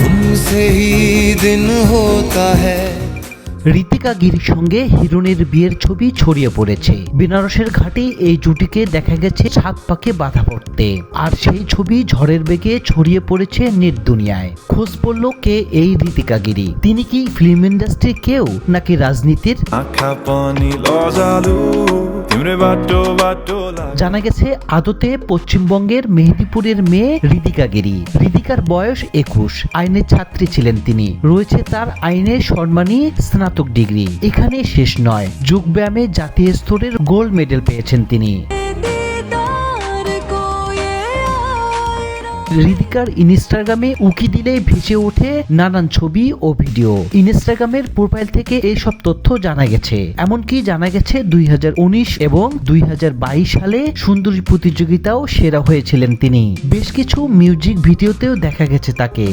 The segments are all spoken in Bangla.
तुमसे ही दिन होता है ঋতিকা গিরির সঙ্গে হিরোনের বিয়ের ছবি ছড়িয়ে পড়েছে বেনারসের ঘাটে এই জুটিকে দেখা গেছে সাত পাকে বাধা পড়তে আর সেই ছবি ঝড়ের বেগে ছড়িয়ে পড়েছে নেট দুনিয়ায় খোঁজ পড়ল কে এই ঋতিকা গিরি তিনি কি ফিল্ম ইন্ডাস্ট্রি কেউ নাকি রাজনীতির आँखा पनि लजालु জানা গেছে, আদতে পশ্চিমবঙ্গের মেহেদিপুরের মেয়ে ঋদিকা গিরি। ঋদিকার বয়স একুশ। আইনের ছাত্রী ছিলেন তিনি। রয়েছে তার আইনের সম্মানী স্নাতক ডিগ্রি। এখানে শেষ নয়। যোগব্যায়ামে জাতীয় স্তরের গোল্ড মেডেল পেয়েছেন তিনি। হৃদিকার ইনস্টাগ্রামে উকি দিলেই ভেসে ওঠে নানান ছবি ও ভিডিও। ইনস্টাগ্রামের প্রোফাইল থেকে এই সব তথ্য জানা গেছে। এমনকি জানা গেছে দুই হাজার উনিশ এবং দুই হাজার বাইশ সালে সুন্দরী প্রতিযোগিতাও সেরা হয়েছিলেন তিনি। বেশ কিছু মিউজিক ভিডিওতেও দেখা গেছে তাকে।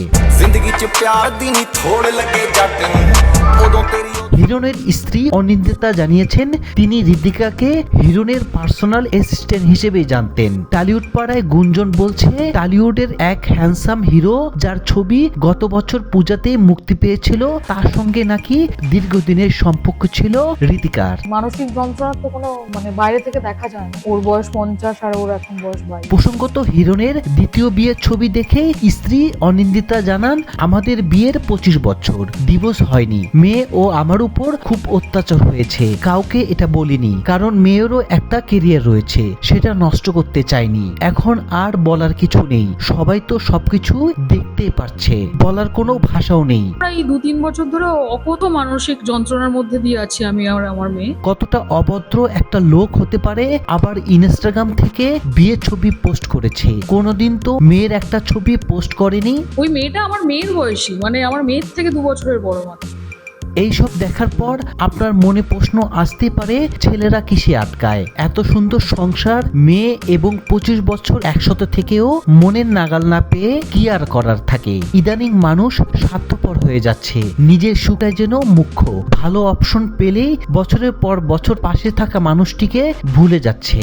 'ਚ ਪਿਆਰ ਦੀ ਨਹੀਂ ਥੋੜ ਲੱਗੇ ਜੱਟ ਨੂੰ ਉਦੋਂ ਤੇਰੀ ਉਹ হিরনের স্ত্রী অনিন্দিতা জানিয়েছেন তিনি ঋতিকাকে হিরনের পার্সোনাল অ্যাসিস্ট্যান্ট হিসেবেই জানতেন টালিউড পাড়ায় গুঞ্জন বলছে টালিউডের এক হ্যান্ডসাম হিরো যার ছবি গত বছর পূজাতে মুক্তি পেয়েছিল তার সঙ্গে নাকি দীর্ঘদিনের সম্পর্ক ছিল ঋতিকার মানসিক যন্ত্রণা তো কোনো মানে বাইরে থেকে দেখা যায় না ওর বয়স পঞ্চাশ আর ওর এখন বয়স বাইশ প্রসঙ্গত হিরনের দ্বিতীয় বিয়ের ছবি দেখে স্ত্রী অনিন্দিতা জানান আমাদের বিয়ের পঁচিশ বছর। ডিভোর্স হয়নি। মেয়ে ও আমার উপর খুব অত্যাচার হয়েছে। কাউকে এটা বলিনি। কারণ মেয়েরও একটা কেরিয়ার রয়েছে। সেটা নষ্ট করতে চাইনি। এখন আর বলার কিছু নেই। সবাই তো সবকিছু দেখতেই পারছে। বলার কোনো ভাষাও নেই। দু তিন বছর ধরে অকত মানসিক যন্ত্রণার মধ্যে দিয়ে আছি আমি আর আমার মেয়ে। কতটা অভদ্র একটা লোক হতে পারে আবার ইনস্টাগ্রাম থেকে বিয়ে ছবি পোস্ট করেছে। কোনোদিন তো মেয়ের একটা ছবি পোস্ট করেনি। ওই মেয়েটা আমার মেয়ের বয়সী? মানে আমার মেয়ের থেকে দু বছরের বড় মাত্র এইসব দেখার পর আপনার মনে প্রশ্ন আসতে পারে, ছেলেরা কিসে আটকায়? এত সুন্দর সংসার, মেয়ে এবং পঁচিশ বছর একসাথে থেকেও মনের নাগাল না পেয়ে কি আর করার থাকে? ইদানিং মানুষ স্বার্থপর হয়ে যাচ্ছে। নিজের সুখটাই যেন মুখ্য। ভালো অপশন পেলেই বছরের পর বছর পাশে থাকা মানুষটিকে ভুলে যাচ্ছে।